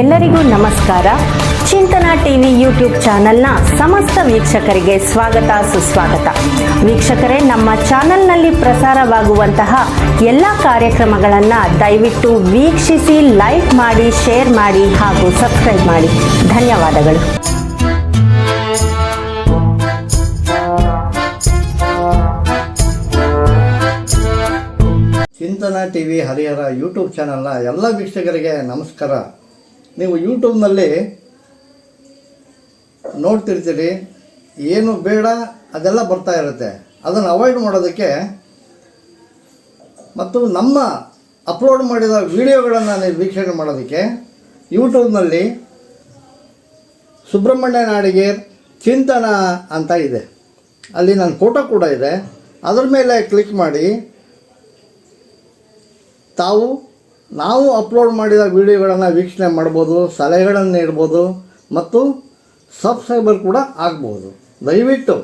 ಎಲ್ಲರಿಗೂ ನಮಸ್ಕಾರ. ಚಿಂತನ ಟಿವಿ ಯೂಟ್ಯೂಬ್ ಚಾನೆಲ್ನ ಸಮಸ್ತ ವೀಕ್ಷಕರಿಗೆ ಸ್ವಾಗತ, ಸುಸ್ವಾಗತ. ವೀಕ್ಷಕರೇ, ನಮ್ಮ ಚಾನೆಲ್ನಲ್ಲಿ ಪ್ರಸಾರವಾಗುವಂತಹ ಎಲ್ಲ ಕಾರ್ಯಕ್ರಮಗಳನ್ನು ದಯವಿಟ್ಟು ವೀಕ್ಷಿಸಿ, ಲೈಕ್ ಮಾಡಿ, ಶೇರ್ ಮಾಡಿ ಹಾಗೂ ಸಬ್ಸ್ಕ್ರೈಬ್ ಮಾಡಿ. ಧನ್ಯವಾದಗಳು. ಚಿಂತನ ಟಿವಿ ಹರಿಹರ ಯೂಟ್ಯೂಬ್ ಚಾನೆಲ್ನ ಎಲ್ಲ ವೀಕ್ಷಕರಿಗೆ ನಮಸ್ಕಾರ. ನೀವು ಯೂಟ್ಯೂಬ್ನಲ್ಲಿ ನೋಡ್ತಿರ್ತೀರಿ, ಏನು ಬೇಡ ಅದೆಲ್ಲ ಬರ್ತಾ ಇರುತ್ತೆ. ಅದನ್ನು ಅವಾಯ್ಡ್ ಮಾಡೋದಕ್ಕೆ ಮತ್ತು ನಮ್ಮ ಅಪ್ಲೋಡ್ ಮಾಡಿದ ವಿಡಿಯೋಗಳನ್ನು ವೀಕ್ಷಣೆ ಮಾಡೋದಕ್ಕೆ ಯೂಟ್ಯೂಬ್ನಲ್ಲಿ ಸುಬ್ರಹ್ಮಣ್ಯ ನಾಡಿಗೆ ಚಿಂತನ ಅಂತ ಇದೆ. ಅಲ್ಲಿ ನನ್ನ ಫೋಟೋ ಕೂಡ ಇದೆ. ಅದರ ಮೇಲೆ ಕ್ಲಿಕ್ ಮಾಡಿ ತಾವು ನಾವು ಅಪ್ಲೋಡ್ ಮಾಡಿದ ವಿಡಿಯೋಗಳನ್ನು ವೀಕ್ಷಣೆ ಮಾಡ್ಬೋದು, ಸಲಹೆಗಳನ್ನು ನೀಡ್ಬೋದು ಮತ್ತು ಸಬ್ಸ್ಕ್ರೈಬರ್ ಕೂಡ ಆಗ್ಬೋದು. ದಯವಿಟ್ಟು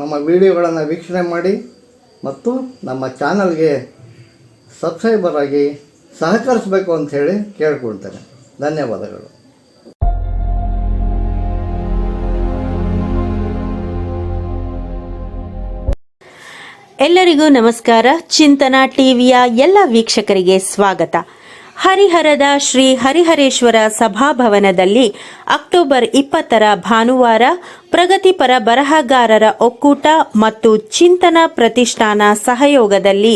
ನಮ್ಮ ವಿಡಿಯೋಗಳನ್ನು ವೀಕ್ಷಣೆ ಮಾಡಿ ಮತ್ತು ನಮ್ಮ ಚಾನಲ್ಗೆ ಸಬ್ಸ್ಕ್ರೈಬರ್ ಆಗಿ ಸಹಕರಿಸಬೇಕು ಅಂಥೇಳಿ ಕೇಳ್ಕೊಳ್ತೇನೆ. ಧನ್ಯವಾದಗಳು. ಎಲ್ಲರಿಗೂ ನಮಸ್ಕಾರ. ಚಿಂತನ ಟಿವಿಯ ಎಲ್ಲ ವೀಕ್ಷಕರಿಗೆ ಸ್ವಾಗತ. ಹರಿಹರದ ಶ್ರೀ ಹರಿಹರೇಶ್ವರ ಸಭಾಭವನದಲ್ಲಿ ಅಕ್ಟೋಬರ್ ಇಪ್ಪತ್ತರ ಭಾನುವಾರ ಪ್ರಗತಿಪರ ಬರಹಗಾರರ ಒಕ್ಕೂಟ ಮತ್ತು ಚಿಂತನ ಪ್ರತಿಷ್ಠಾನ ಸಹಯೋಗದಲ್ಲಿ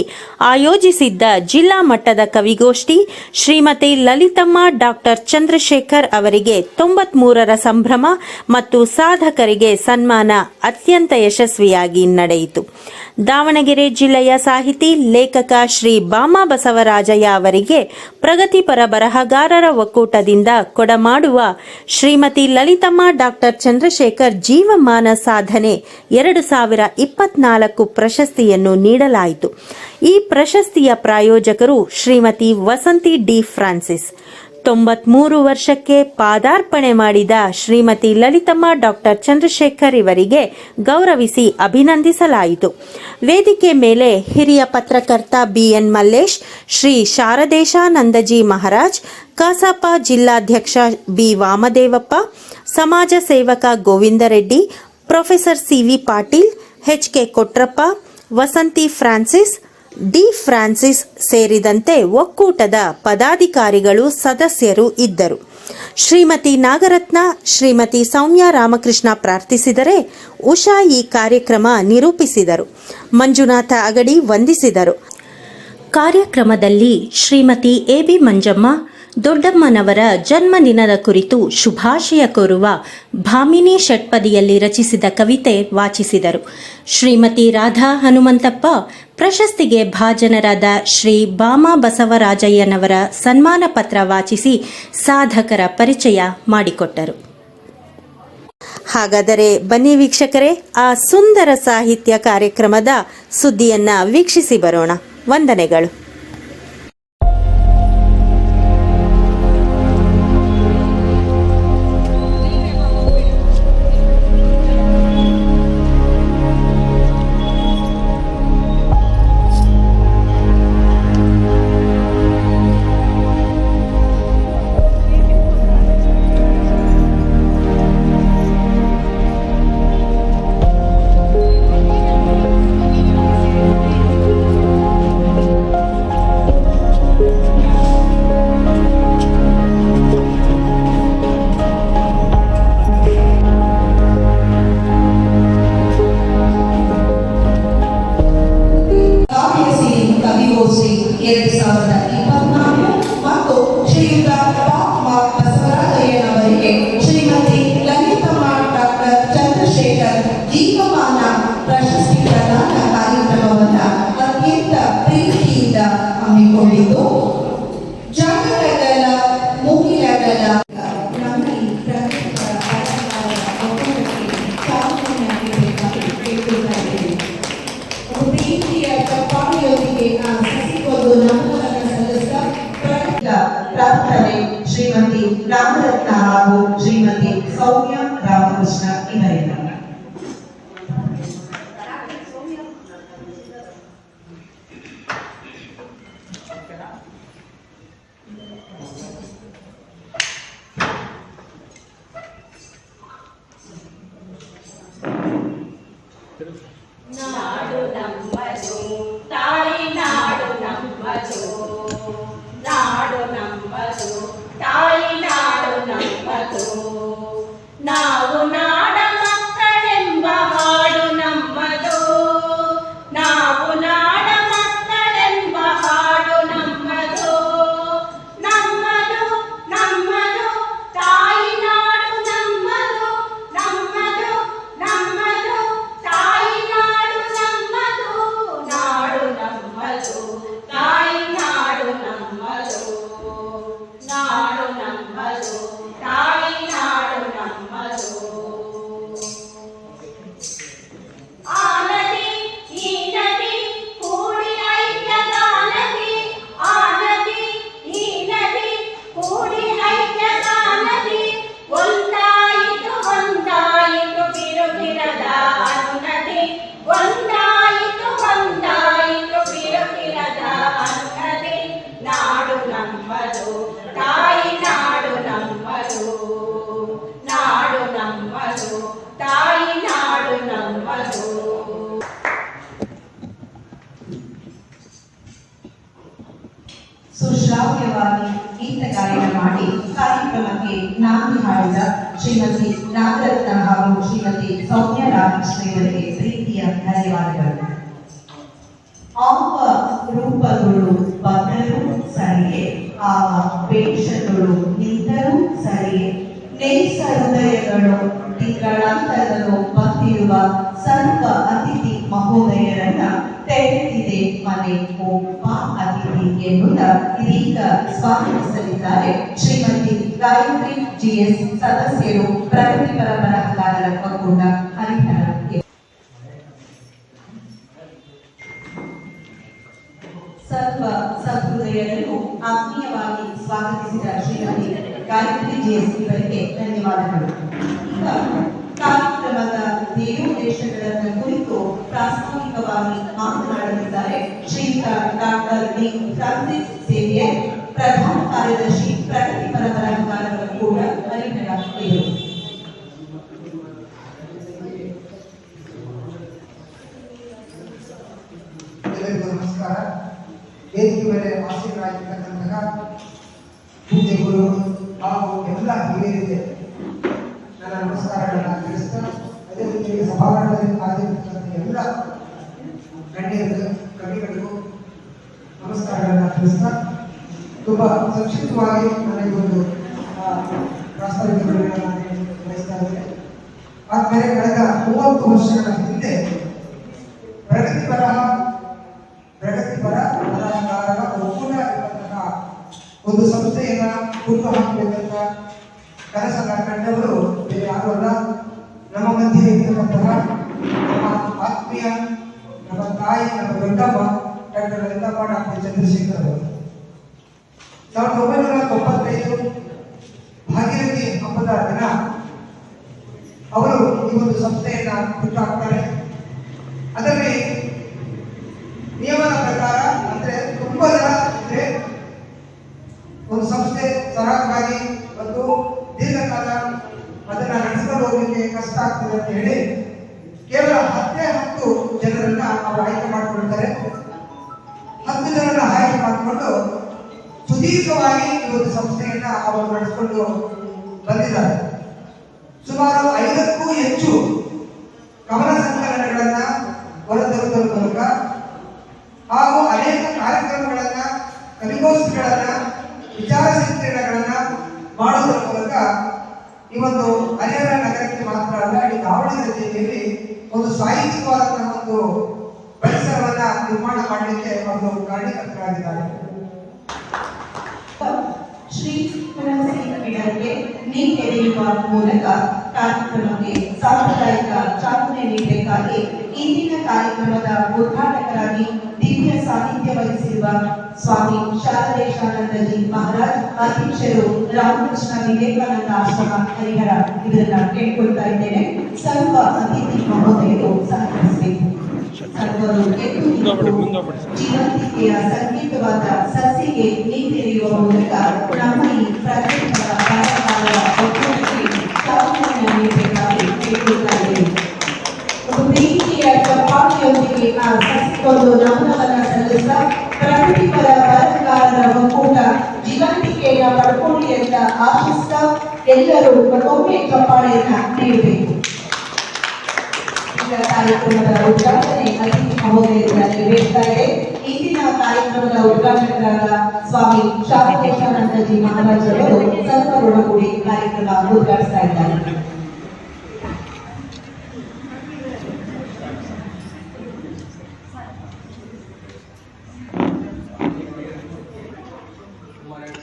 ಆಯೋಜಿಸಿದ್ದ ಜಿಲ್ಲಾ ಮಟ್ಟದ ಕವಿಗೋಷ್ಠಿ ಶ್ರೀಮತಿ ಲಲಿತಮ್ಮ ಡಾಕ್ಟರ್ ಚಂದ್ರಶೇಖರ್ ಅವರಿಗೆ ತೊಂಬತ್ಮೂರರ ಸಂಭ್ರಮ ಮತ್ತು ಸಾಧಕರಿಗೆ ಸನ್ಮಾನ ಅತ್ಯಂತ ಯಶಸ್ವಿಯಾಗಿ ನಡೆಯಿತು. ದಾವಣಗೆರೆ ಜಿಲ್ಲೆಯ ಸಾಹಿತಿ, ಲೇಖಕ ಶ್ರೀ ಬಾಮಾ ಬಸವರಾಜಯ್ಯ ಅವರಿಗೆ ಪ್ರಗತಿಪರ ಬರಹಗಾರರ ಒಕ್ಕೂಟದಿಂದ ಕೊಡಮಾಡುವ ಶ್ರೀಮತಿ ಲಲಿತಮ್ಮ ಡಾಕ್ಟರ್ ಚಂದ್ರಶೇಖರ್ ಜೀವಮಾನ ಸಾಧನೆ ಎರಡು ಸಾವಿರ ಇಪ್ಪತ್ನಾಲ್ಕು ಪ್ರಶಸ್ತಿಯನ್ನು ನೀಡಲಾಯಿತು. ಈ ಪ್ರಶಸ್ತಿಯ ಪ್ರಾಯೋಜಕರು ಶ್ರೀಮತಿ ವಸಂತಿ ಡಿ ಫ್ರಾನ್ಸಿಸ್. ತೊಂಬತ್ಮೂರು ವರ್ಷಕ್ಕೆ ಪಾದಾರ್ಪಣೆ ಮಾಡಿದ ಶ್ರೀಮತಿ ಲಲಿತಮ್ಮ ಡಾಕ್ಟರ್ ಚಂದ್ರಶೇಖರ್ ಇವರಿಗೆ ಗೌರವಿಸಿ ಅಭಿನಂದಿಸಲಾಯಿತು. ವೇದಿಕೆ ಮೇಲೆ ಹಿರಿಯ ಪತ್ರಕರ್ತ ಬಿಎನ್ ಮಲ್ಲೇಶ್, ಶ್ರೀ ಶಾರದೇಶಾನಂದಜಿ ಮಹಾರಾಜ್, ಕಸಾಪ ಜಿಲ್ಲಾಧ್ಯಕ್ಷ ಬಿ. ವಾಮದೇವಪ್ಪ, ಸಮಾಜ ಸೇವಕ Govindareddy professor CV Patil, H. K. Kotrappa, Vasanthi Francis D Francis ಸೇರಿದಂತೆ ಒಕ್ಕೂಟದ ಪದಾಧಿಕಾರಿಗಳು ಸದಸ್ಯರು ಇದ್ದರು. ಶ್ರೀಮತಿ ನಾಗರತ್ನ, ಶ್ರೀಮತಿ ಸೌಮ್ಯ ರಾಮಕೃಷ್ಣ ಪ್ರಾರ್ಥಿಸಿದರೆ ಉಷಾ ಈ ಕಾರ್ಯಕ್ರಮ ನಿರೂಪಿಸಿದರು. ಮಂಜುನಾಥ ಅಗಡಿ ವಂದಿಸಿದರು. ಕಾರ್ಯಕ್ರಮದಲ್ಲಿ ಶ್ರೀಮತಿ ಎಬಿ ಮಂಜಮ್ಮ ದೊಡ್ಡಮ್ಮನವರ ಜನ್ಮದಿನದ ಕುರಿತು ಶುಭಾಶಯ ಕೋರುವ ಭಾಮಿನಿ ಷಟ್ಪದಿಯಲ್ಲಿ ರಚಿಸಿದ ಕವಿತೆ ವಾಚಿಸಿದರು. ಶ್ರೀಮತಿ ರಾಧಾ ಹನುಮಂತಪ್ಪ ಪ್ರಶಸ್ತಿಗೆ ಭಾಜನರಾದ ಶ್ರೀ ಬಾಮಾ ಬಸವರಾಜಯ್ಯನವರ ಸನ್ಮಾನ ಪತ್ರ ವಾಚಿಸಿ ಸಾಧಕರ ಪರಿಚಯ ಮಾಡಿಕೊಟ್ಟರು. ಹಾಗಾದರೆ ಬನ್ನಿ ವೀಕ್ಷಕರೇ, ಆ ಸುಂದರ ಸಾಹಿತ್ಯ ಕಾರ್ಯಕ್ರಮದ ಸುದ್ದಿಯನ್ನ ವೀಕ್ಷಿಸಿ ಬರೋಣ. ವಂದನೆಗಳು. ಪ್ರಾರ್ಥನೆ ಶ್ರೀಮತಿ ರಾಮರತ್ನ ಹಾಗೂ ಶ್ರೀಮತಿ ಸೌಮ್ಯ ರಾಮಕೃಷ್ಣ ಇವರಿಂದ Senhor. ಸುಶ್ರಾವ್ಯವಾಗಿ ಗೀತ ಗಾಯನ ಮಾಡಿ ಕಾರ್ಯಕ್ರಮಕ್ಕೆ ನಾಂದಿ ಹಾಡಿದ ಶ್ರೀಮತಿ ನಾಗರತ್ನ ಹಾಗೂ ಶ್ರೀಮತಿ ಸೌಮ್ಯ ರಾಮಕೃಷ್ಣಯವರಿಗೆ ಪ್ರೀತಿಯ ಧನ್ಯವಾದಗಳು ಆವ ರೂಪಗಳು ಬಂದರೂ ಸರಿಯೇ ಆವ ವೇಷಗಳು ನಿಂತರೂ ಸರಿಯೇ ನೇಸ ಹೃದಯಗಳು ತಿಂಗಳಾಂತರದಲ್ಲೂ ಬಂದಿರುವ ಸರ್ವ ಅತಿಥಿ ಮಹೋದಯರನ್ನ ತೆರೆದಿದೆ ಮನೆ ಒಬ್ಬ ಅತಿಥಿ ಎನ್ನುತ್ತ ಇದೀಗ ಸ್ವಾಗತಿಸಲಿದ್ದಾರೆ ಶ್ರೀಮತಿ ಗಾಯತ್ರಿ ಜಿಎಸ್ ಸದಸ್ಯರು ಪ್ರಗತಿಪರ ಬರಹಗಾರರ ಒಕ್ಕೂಟ ಹರಿಹರ ಸರ್ವ ಸಹೃದಯರನ್ನು ಆತ್ಮೀಯವಾಗಿ ಸ್ವಾಗತಿಸಿದ ಶ್ರೀಮತಿ ಗಾಯತ್ರಿ ಜಿಎಸ್ ಇವರಿಗೆ ಧನ್ಯವಾದಗಳು. ಈಗ ಕಾರ್ಯಕ್ರಮದ ಧ್ಯೇಯೋದ್ದೇಶಗಳನ್ನು ಕುರಿತು ಪ್ರಾಸ್ತಾವಿಕವಾಗಿ ಮಾತನಾಡಲಿದ್ದಾರೆ ಶ್ರೀಯುತ ಡಾಕ್ಟರ್ ಡಿ ಫ್ರಾನ್ಸಿಸ್ ಸೇವಿಯರ್ ಪ್ರಧಾನ ಕಾರ್ಯದರ್ಶಿ ಪ್ರಗತಿಪರ ಬರಹಗಾರರ ಕೂಡ ಹರಿಹರ ಇವರು ಎಲ್ಲರಿಗೂ ನಮಸ್ಕಾರ ವೇದಿಕೆ ಮೇಲೆ ಆಸೀನರಾಗಿರ್ತಕ್ಕಂತಹ ಪೂಜ್ಯಗಳು ಹಾಗೂ ಎಲ್ಲ ಹಿರಿಯರಿಗೆ ನನ್ನ ನಮಸ್ಕಾರಗಳನ್ನ ತಿಳಿಸ್ತಾ ಅದೇ ರೀತಿ ಸಭಾಂಗಣದಲ್ಲಿ ಆಗಿರ್ತಕ್ಕಂಥ ಎಲ್ಲ ಗಣ್ಯರು ಕವಿಗಳಿಗೂ ನಮಸ್ಕಾರಗಳನ್ನು ತಿಳಿಸ್ತಾ ತುಂಬಾ ಸಂಕ್ಷಿಪ್ತವಾಗಿ ನನಗೆ ಒಂದು ಪ್ರಾಸ್ತಾವಿಕಗಳನ್ನು ಬಯಸ್ತಾ ಇದ್ದೇನೆ. ಆದ್ಮೇಲೆ ಕಳೆದ ಮೂವತ್ತು ವರ್ಷಗಳ ಹಿಂದೆ ಪ್ರಗತಿಪರ ಪ್ರಗತಿಪರ ಬರಹಗಾರರ ಒಕ್ಕೂಟ ಇರುವಂತಹ ಒಂದು ಸಂಸ್ಥೆಯನ್ನ ಹುಟ್ಟು ಹಾಕಬೇಕಂತ ಕನಸನ್ನ ಕಂಡವರು ಯಾರು ಅಲ್ಲ. ನಮ್ಮ ಮಧ್ಯೆ ನಮ್ಮ ಆತ್ಮೀಯ ನಮ್ಮ ತಾಯಿ ನಮ್ಮ ದೊಡ್ಡಮ್ಮ ಡಾಕ್ಟರ್ ಲಲಿತಮ್ಮ ಡಾಕ್ಟರ್ ಚಂದ್ರಶೇಖರ್ ಅವರು. ಸಾವಿರದ ಒಂಬೈನೂರ ತೊಂಬತ್ತೈದು ಭಾಗೀರಥಿ ಹಬ್ಬದ ದಿನ ಅವರು ಈ ಒಂದು ಸಂಸ್ಥೆಯನ್ನ ಹುಟ್ಟು ಹಾಕ್ತಾರೆ ಅದರಲ್ಲಿ ನಿಯಮದ ಪ್ರಕಾರ ಅಂದ್ರೆ ತುಂಬಾ ಜನ ಇದ್ರೆ ಒಂದು ಸಂಸ್ಥೆ ಸರಾಗವಾಗಿ ಮತ್ತು ದೀರ್ಘಕಾಲ ಅದನ್ನ ನಡೆಸಿಕೊಂಡು ಹೋಗ್ಲಿಕ್ಕೆ ಕಷ್ಟ ಆಗ್ತದೆ ಅಂತ ಹೇಳಿ ಕೇವಲ ಹತ್ತೇ ಹತ್ತು ಜನರನ್ನ ಅವರು ಆಯ್ಕೆ ಮಾಡಿಕೊಳ್ತಾರೆ. ಹತ್ತು ಜನರನ್ನ ಆಯ್ಕೆ ಮಾಡಿಕೊಂಡು ಸುದೀರ್ಘವಾಗಿ ಈ ಒಂದು ಸಂಸ್ಥೆಯನ್ನ ಅವರು ನಡೆಸಿಕೊಂಡು ಬಂದಿದ್ದಾರೆ. ಸುಮಾರು ಐದಕ್ಕೂ ಹೆಚ್ಚು ಕವನ ಸಂಕಲನಗಳನ್ನ ಹೊರತರುವುದರ ಮೂಲಕ ಹಾಗೂ ಅನೇಕ ಕಾರ್ಯಕ್ರಮಗಳನ್ನ ಕವಿಗೋಷ್ಠಿಗಳನ್ನ ವಿಚಾರ ಸಂಕಿರಣಗಳನ್ನ ಮಾಡುವುದರ ಮೂಲಕ ಈ ಒಂದು ಹರಿಹರ ನಗರಕ್ಕೆ ಮಾತ್ರ ಅಲ್ಲ, ಈ ದಾವಣಗೆರೆ ಜಿಲ್ಲೆಯಲ್ಲಿ ಒಂದು ಸಾಹಿತ್ಯವಾದ ಒಂದು ಪರಿಸರವನ್ನ ನಿರ್ಮಾಣ ಮಾಡಲಿಕ್ಕೆ ಒಂದು ಕಾರಣೀಕರ್ತರಾಗಿದ್ದಾರೆ ಶ್ರೀ ತುಳಸಿ ಗಿಡಕ್ಕೆ ನೀರೆರೆಯುವ ಮೂಲಕ ಕಾರ್ಯಕ್ರಮಕ್ಕೆ ಸಾಂಪ್ರದಾಯಿಕ ಚಾಲನೆ ನೀಡಬೇಕಾಗಿ ಇಂದಿನ ಕಾರ್ಯಕ್ರಮದ ಉದ್ಘಾಟಕರಾಗಿ ದಿವ್ಯ ಸಾಹಿತ್ಯ ವಹಿಸಿರುವ ಸ್ವಾಮಿ ಶಾರದೇಶಾನಂದಜಿ ಮಹಾರಾಜ್, ಅಧ್ಯಕ್ಷರು ರಾಮಕೃಷ್ಣ ವಿವೇಕಾನಂದ ಆಶ್ರಮ ಹರಿಹರ. ಇದನ್ನ ಕೇಳ್ಕೊಳ್ತಾ ಇದ್ದೇನೆ. ಸರ್ವ ಅತಿಥಿ ಮಹೋದಯರು ಸಹಕರಿಸಬೇಕು. ಜೀವಂತಿಕೆಯ ಸಂಗೀತವಾದ ಸಸ್ಯಗೆ ನೀರಿಯುವ ಮೂಲಕ ನಮ್ಮ ಈ ಒಕ್ಕೂಟಕ್ಕೆ ಚಾಲನೆಯನ್ನು ನೀಡಬೇಕಾಗಿ ಕೇಳಿಕೊಳ್ಳುತ್ತಾ ಇದ್ದೇನೆ. ಅಂತ ಆಶಿಸ್ತಾ ಎಲ್ಲರೂ ಒಮ್ಮೆ ಚಪ್ಪಾಳೆಯನ್ನ ನೀಡಬೇಕು ಕಾರ್ಯಕ್ರಮದ ಉದ್ಘಾಟನೆ ಅತಿಥಿ ಮಹೋದಯರಿಂದ ನೆರವೇರ್ತಾ ಇದೆ. ಇಂದಿನ ಕಾರ್ಯಕ್ರಮದ ಉದ್ಘಾಟಕರಾದ ಸ್ವಾಮಿ ಶಾಂತೇಶಾನಂದಜಿ ಮಹಾರಾಜರವರು ಸರ್ವರೊಡಗೂಡಿ ಕಾರ್ಯಕ್ರಮ ಉದ್ಘಾಟಿಸ್ತಾ ಇದ್ದಾರೆ ಪ್ರೀತಿಯ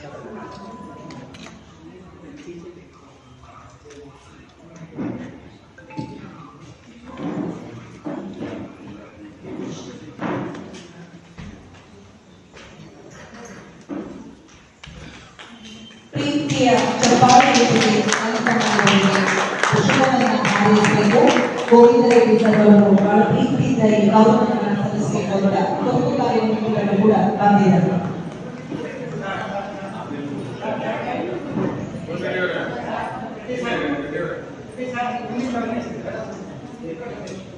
ಚಪ್ಪಾಳೆಯೊಂದಿಗೆ ಅನುಸರಣೆಯೊಂದಿಗೆ ಪುಷ್ಪವನ್ನ ಹಾರೈಸಬೇಕು ಗೋವಿಂದ ರೆಡ್ಡಿ ಸರ್ವರು ಬಹಳ ಪ್ರೀತಿಯಿಂದ ಈ ಗೌರವವನ್ನು ಸಲ್ಲಿಸಬೇಕು ಅಂತ ಒಂದು ಕಾರ್ಯಕ್ರಮಗಳನ್ನು ಕೂಡ ಬಂದಿದ್ದಾರೆ ಧನ್ಯವಾದಗಳು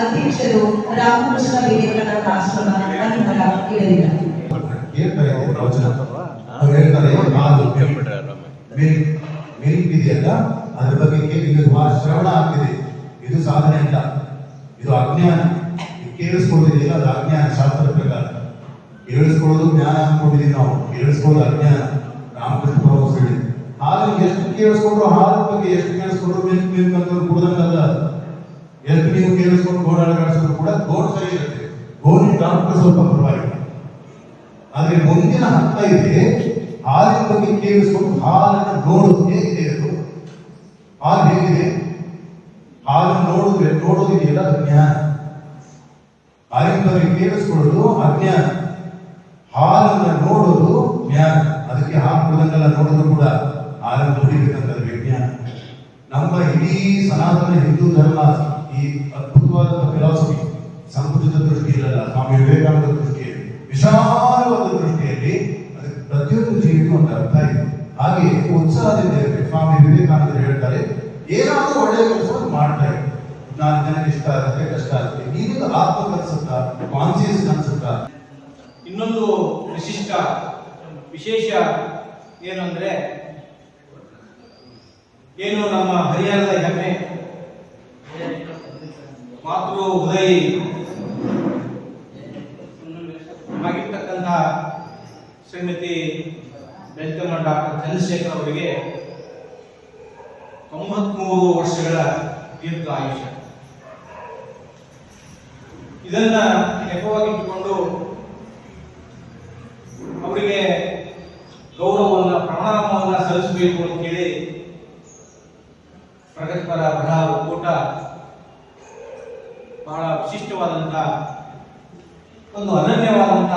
ಅಧ್ಯಕ್ಷರು ರಾಮಕೃಷ್ಣ ವಿವೇಕಾನಂದ ಆಶ್ರಮ ಕೇ- ಇದು ಬಹಳ ಶ್ರವಣ ಆಗ್ತಿದೆ. ಇದು ಸಾಧನೆ ಇಲ್ಲ ಇದು ಅಜ್ಞಾನ. ಕೇಳಿಸ್ಕೊಳ್ಳೋದಿದೆಯಲ್ಲ ಅದು ಅಜ್ಞಾನ, ಶಾಸ್ತ್ರದ ಪ್ರಕಾರ. ಕೇಳಿಸ್ಕೊಳ್ಳೋದು ಜ್ಞಾನ ಅನ್ಕೊಂಡಿದೀವಿ ನಾವು. ಕೇಳಿಸ್ಕೊಳ್ಳೋದು ಅಜ್ಞಾನ. ರಾಮಕೃಷ್ಣ ಪರಮಹಂಸರು ಹೇಳಿದ್ರು ಹಾಲು ಎಷ್ಟು ಕೇಳಿಸ್ಕೊಂಡ್ರು ಹಾಲು ಬಗ್ಗೆ ಎಷ್ಟು ಕೇಳಿಸ್ಕೊಂಡ್ರು ಮಿಲ್ಕ್ ಮಿಲ್ಕ್ ಅಂತ ಕುಡ್ದಂಗಲ್ಲ. ಎಷ್ಟು ನೀವು ಕೇಳಿಸ್ಕೊಂಡು ಗೋಡ್ ಅಳಗಾಡಿಸಿದ್ರು ಕೂಡ ಗೋಡ್ ಸರಿ ಇರುತ್ತೆ. ಗೋಡಿನ ಡಾಕ್ಟರ್ ಸ್ವಲ್ಪ ಪರವಾಗಿಲ್ಲ. ಆದ್ರೆ ಮುಂದಿನ ಹಂತ ಇದೆ, ಹಾಲಿನ ಬಗ್ಗೆ ಕೇಳಿಸ್ಕೊಂಡು ಹಾಲನ್ನು ನೋಡುದು ಹೇಗಿದೆ ಅದು? ಹಾಲು ಹೇಗಿದೆ? ಹಾಲನ್ನು ನೋಡಿದ್ರೆ ನೋಡೋದಿದೆಯಲ್ಲ ಜ್ಞಾನ ಹಾಲಿನ ಬಗ್ಗೆ ಕೇಳಿಸ್ಕೊಳ್ಳೋದು ಅಜ್ಞಾನ. ಹಾಲನ್ನ ನೋಡೋದು ಜ್ಞಾನ. ಅದಕ್ಕೆ ಹಾಲು ಕುಡ್ದಂಗೆಲ್ಲ ನೋಡೋದು ಕೂಡ ಹಾಲನ್ನು ನೋಡಿಬೇಕಂತ ವಿಜ್ಞಾನ. ನಮ್ಮ ಇಡೀ ಸನಾತನ ಹಿಂದೂ ಧರ್ಮ ಈ ಅದ್ಭುತವಾದ ಫಿಲಾಸಫಿ ಸಂಕುಚಿತ ದೃಷ್ಟಿಯಲ್ಲ ಸ್ವಾಮಿ ವಿವೇಕಾನಂದ ದೃಷ್ಟಿಯಲ್ಲಿ, ವಿಶಾಲವಾದ ದೃಷ್ಟಿಯಲ್ಲಿ ಪ್ರತಿಯೊಂದು ಜೀವಿಗೂ ಒಂದು ಅರ್ಥ ಇದೆ. ಹಾಗೆ ಉತ್ಸಾಹದಿಂದ ಇರಬೇಕು ಸ್ವಾಮಿ ವಿವೇಕಾನಂದರು ಹೇಳ್ತಾರೆ, ಏನಾದರೂ ಒಳ್ಳೆಯ ಕೆಲಸವನ್ನು ಮಾಡ್ತಾರೆ ನಾನು ಜನಕ್ಕೆ ಇಷ್ಟ ಆಗುತ್ತೆ, ಕಷ್ಟ ಆಗುತ್ತೆ. ನೀನು ಆತ್ಮ ಕಲಿಸುತ್ತಾ ಕಾನ್ಸಿಯಸ್ ಅನ್ಸುತ್ತಾ ಇನ್ನೊಂದು ವಿಶಿಷ್ಟ, ವಿಶೇಷ ಏನು ಅಂದ್ರೆ ಏನು ನಮ್ಮ ಹರಿಯಾಣದ ಹೆಮ್ಮೆ? ಮಾತೃ ಉದಯಿ. ಆಗಿರ್ತಕ್ಕಂತಹ ಶ್ರೀಮತಿ ಬೆಳ್ತಮ್ಮ ಡಾಕ್ಟರ್ ಚಂದ್ರಶೇಖರ್ ಅವರಿಗೆ ತೊಂಬತ್ಮೂರು ವರ್ಷಗಳ ದೀರ್ಘ ಆಯುಷ ಇದನ್ನ ನೆಪವಾಗಿಟ್ಟುಕೊಂಡು ಅವರಿಗೆ ಗೌರವವನ್ನ, ಪ್ರಣಾಮವನ್ನ ಸಲ್ಲಿಸಬೇಕು ಅಂತೇಳಿ ಪ್ರಗತಿಪರ ಬರಹ ಒಕ್ಕೂಟ ಬಹಳ ವಿಶಿಷ್ಟವಾದಂತ ಒಂದು ಅನನ್ಯವಾದಂತ,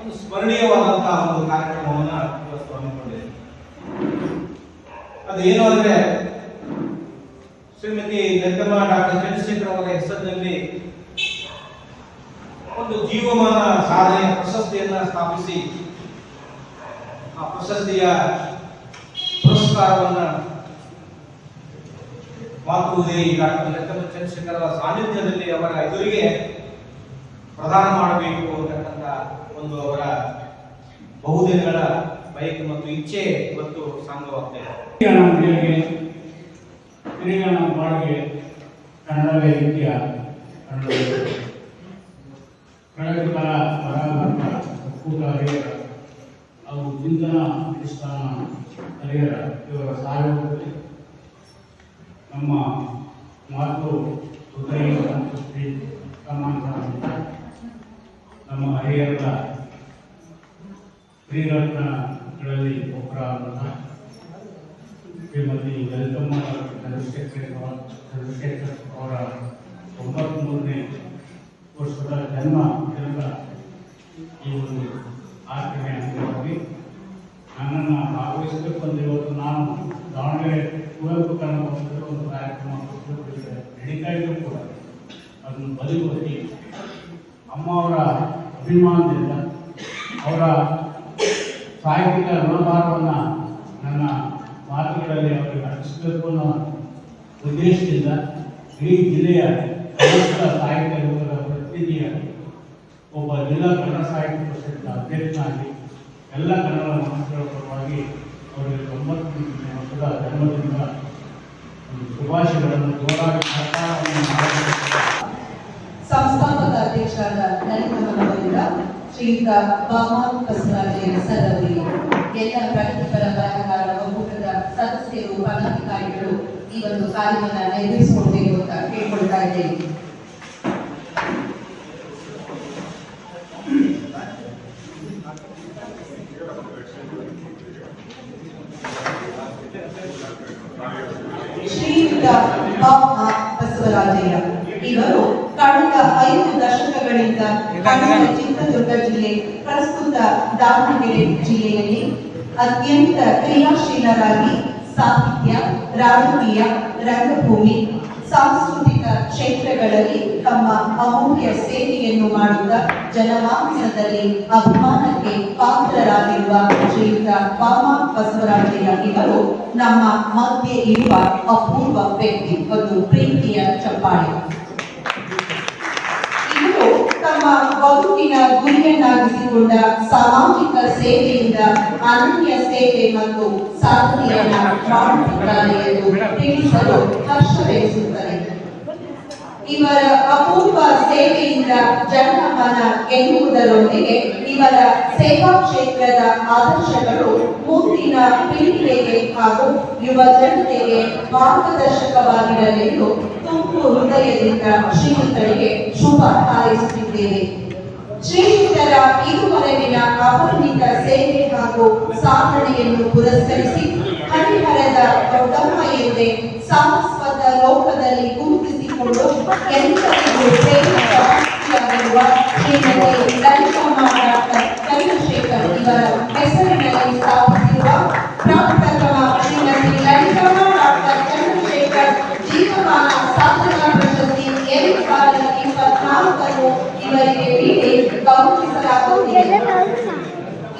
ಒಂದು ಸ್ಮರಣೀಯವಾದಂತಹ ಒಂದು ಕಾರ್ಯಕ್ರಮವನ್ನು ಇವತ್ತು ಹಮ್ಮಿಕೊಂಡಿದೆ ಅದೇನು ಅಂದ್ರೆ ಶ್ರೀಮತಿ ಗಂಗಮ್ಮ ಡಾಕ್ಟರ್ ಚಂದ್ರಶೇಖರ್ ಅವರ ಹೆಸರಿನಲ್ಲಿ ಒಂದು ಜೀವಮಾನ ಸಾಧನೆ ಪ್ರಶಸ್ತಿಯನ್ನ ಸ್ಥಾಪಿಸಿ ಆ ಪ್ರಶಸ್ತಿಯ ಪುರಸ್ಕಾರವನ್ನ ಮಾತೃದೇವಿ ಡಾಕ್ಟರ್ ಲಕ್ಕಮ್ಮ ಚಂದ್ರಶೇಖರ್ ಅವರ ಸಾನ್ನಿಧ್ಯದಲ್ಲಿ ಅವರ ಎದುರಿಗೆ ಪ್ರದಾನ ಮಾಡಬೇಕು ಅಂತಕ್ಕಂಥ ಒಂದು ಅವರ ಬಹುದಿನಗಳ ಬಯಕೆ ಮತ್ತು ಇಚ್ಛೆ ಇವತ್ತು ಸಾಂಗವಾಗ್ತದೆ ತೆಲಂಗಾಣ ಬಾಡಿಗೆ ಕನ್ನಡವೇ ಕನ್ನಡ ಪ್ರಗತಿಪರ ಬರಹಗಾರ ಒಕ್ಕೂಟ ಹರಿಯರ ಹಾಗೂ ಚಿಂತನ ಅಧಿಷ್ಠಾನ ಹರಿಹರ ಇವರ ಸಹಯೋಗದಲ್ಲಿ ನಮ್ಮ ಮಾತು ಹೃದಯ ಸಂಸ್ಕೃತಿ ಸಮಾಂತರ ನಮ್ಮ ಹರಿಹರದ ಶ್ರೀರತ್ನಗಳಲ್ಲಿ ಒಬ್ಬರಾದ ಶ್ರೀಮತಿ ಲಲಿತಮ್ಮ ಚಂದ್ರಶೇಖರ್ ಅವರ- ಚಂದ್ರಶೇಖರ್ ಮೂರನೇ ವರ್ಷದ ಜನ್ಮ ದಿನದ ಈ ಒಂದು ಆಚರಣೆ ಅಂಗವಾಗಿ ನನ್ನನ್ನು ಭಾಗವಹಿಸಬೇಕು ನಾನು ದಾವಣಗೆರೆ ಕುವೆಂಪು ಕನ್ನಡ ಒಂದು ಕಾರ್ಯಕ್ರಮ. ನಡೀತಾ ಕೂಡ ಅದನ್ನು ಬದಿಗೊತ್ತಿ ಅಮ್ಮ ಅವರ ಅಭಿಮಾನದಿಂದ ಅವರ ಸಾಹಿತ್ಯಿಕ ಋಣಭಾರವನ್ನು ನನ್ನ ಮಾತುಗಳಲ್ಲಿ ಅವರಿಗೆ ಅರ್ಪಿಸಬೇಕು ಅನ್ನೋ ಉದ್ದೇಶದಿಂದ ಇಡೀ ಜಿಲ್ಲೆಯ ಕನ್ನಡ ಸಾಹಿತ್ಯ ಯುವಕರ ಪ್ರತಿನಿಧಿಯಾಗಿ ಒಬ್ಬ ಜಿಲ್ಲಾ ಕನ್ನಡ ಸಾಹಿತ್ಯ ಪರಿಷತ್ನ ಅಧ್ಯಕ್ಷನಾಗಿ ಎಲ್ಲ ಕನ್ನಡ ಮನಸ್ಸುಗಳ ಪರವಾಗಿ ಅವರಿಗೆ ತೊಂಬತ್ತು ವರ್ಷದ ಜನ್ಮದಿನದ ಒಂದು ಶುಭಾಶಯಗಳನ್ನು ಸಂಸ್ಥಾಪಕ ಅಧ್ಯಕ್ಷರಾದ ನರೇಂದ್ರ ಶ್ರೀಯುತ ಬಾಮಾನ್ ಬಸವರಾಜಯ್ಯ ಸರ್ ಎಲ್ಲ ಪ್ರಗತಿಪರ ಬರಹಗಾರ ಒಕ್ಕೂಟದ ಸದಸ್ಯರು, ಪದಾಧಿಕಾರಿಗಳು ಈ ಒಂದು ಕಾರ್ಯವನ್ನು ನೆರವೇರಿಸಿಕೊಡ್ಬೇಕು ಅಂತ ಕೇಳ್ಕೊಳ್ತಾ ಇದ್ದೇನೆ ಶ್ರೀಯುತ ಬಾಮ ಬಸವರಾಜಯ್ಯ ಇವರು ಕಳೆದ ಐದು ದಶಕಗಳಿಂದ ಕನ್ನಡ ಚಿತ್ರದುರ್ಗ ಜಿಲ್ಲೆ ಪ್ರಸ್ತುತ ದಾವಣಗೆರೆ ಜಿಲ್ಲೆಯಲ್ಲಿ ಅತ್ಯಂತ ಕ್ರಿಯಾಶೀಲರಾಗಿ ಸಾಹಿತ್ಯ, ರಾಜಕೀಯ, ರಂಗಭೂಮಿ, ಸಾಂಸ್ಕೃತಿಕ ಕ್ಷೇತ್ರಗಳಲ್ಲಿ ತಮ್ಮ ಅಮೂಲ್ಯ ಸೇವೆಯನ್ನು ಮಾಡುತ್ತಾ ಜನಮಾನಸದಲ್ಲಿ ಅಭಿಮಾನಕ್ಕೆ ಪಾತ್ರರಾಗಿರುವ ಶ್ರೀಯುತ ಪಾಮ ಬಸವರಾಜಯ್ಯ ಇವರು ನಮ್ಮ ಮಧ್ಯೆ ಇರುವ ಅಪೂರ್ವ ವ್ಯಕ್ತಿ ಒಂದು ಪ್ರೀತಿಯ ಚಪ್ಪಾಳೆ. ಬದುಕಿನ ಗುರಿಯನ್ನಾಗಿಸಿಕೊಂಡ ಸಾಮಾಜಿಕ ಸೇವೆಯಿಂದ ಅನನ್ಯ ಸೇವೆ ಮತ್ತು ಸಾಧನೆಯನ್ನ ಮಾಡುತ್ತಿದ್ದಾರೆ ಎಂದು ತಿಳಿಸಲು ಇವರ ಅಪೂರ್ವ ಸೇವೆಯಿಂದ ಜನಮನ ಗೆಲ್ಲುವುದರೊಂದಿಗೆ ಇವರ ಸೇವಾ ಕ್ಷೇತ್ರದ ಆದರ್ಶಗಳು ಮುಂದಿನ ಪೀಳಿಗೆಗೆ ಹಾಗೂ ಯುವ ಜನತೆಗೆ ಮಾರ್ಗದರ್ಶಕವಾಗಿರಲೆಂದು ತುಂಬು ಹೃದಯದಿಂದ ಶ್ರೀಮಂತರಿಗೆ ಶುಭ ಹಾರೈಸುತ್ತಿದ್ದೇವೆ. ಶ್ರೀಮಂತರ ಇದುವರೆಗಿನ ಅಪರಿಮಿತ ಸೇವೆ ಹಾಗೂ ಸಾಧನೆಯನ್ನು ಪುರಸ್ಕರಿಸಿ ಹರಿಹರದ ದೊಡ್ಡಮ್ಮ ಎಂದೇ ಸಾಹಸ್ವದ ಲೋಕದಲ್ಲಿ ಗುರುತಿಸಿಕೊಂಡು ಎಲ್ಲರಿಗೂ ಶ್ರೀಮಂತ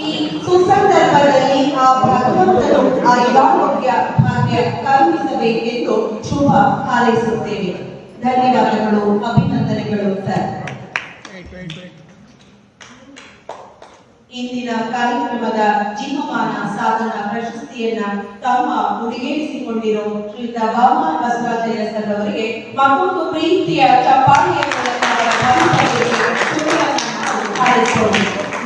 ಈ ಸುಸಂದರ್ಭದಲ್ಲಿ ಆ ಭಗವಂತನು ಆಯುರಾರೋಗ್ಯ ಭಾಗ್ಯ ಕರುಣಿಸಬೇಕೆಂದು ಶುಭ ಹಾರೈಸುತ್ತೇವೆ. ಧನ್ಯವಾದಗಳು, ಅಭಿನಂದನೆಗಳು, ಸರ್. ಇಂದಿನ ಕಾರ್ಯಕ್ರಮದ ಜೀವಮಾನ ಸಾಧನ ಪ್ರಶಸ್ತಿಯನ್ನ ತಮ್ಮ ಉಡುಗೇರಿಸಿಕೊಂಡಿರೋ ಶ್ರೀಯುತ ಬಾಮ ಬಸವರಾಜಯ್ಯ ಸರ್ ಅವರಿಗೆ ಮತ್ತೊಂದು ಪ್ರೀತಿಯ ಚಪ್ಪಾಳೆಯ ಮೂಲಕ ಅವರ ಭವಿಷ್ಯಕ್ಕೆ ಶುಭವನ್ನು ಹಾರೈಸೋಣ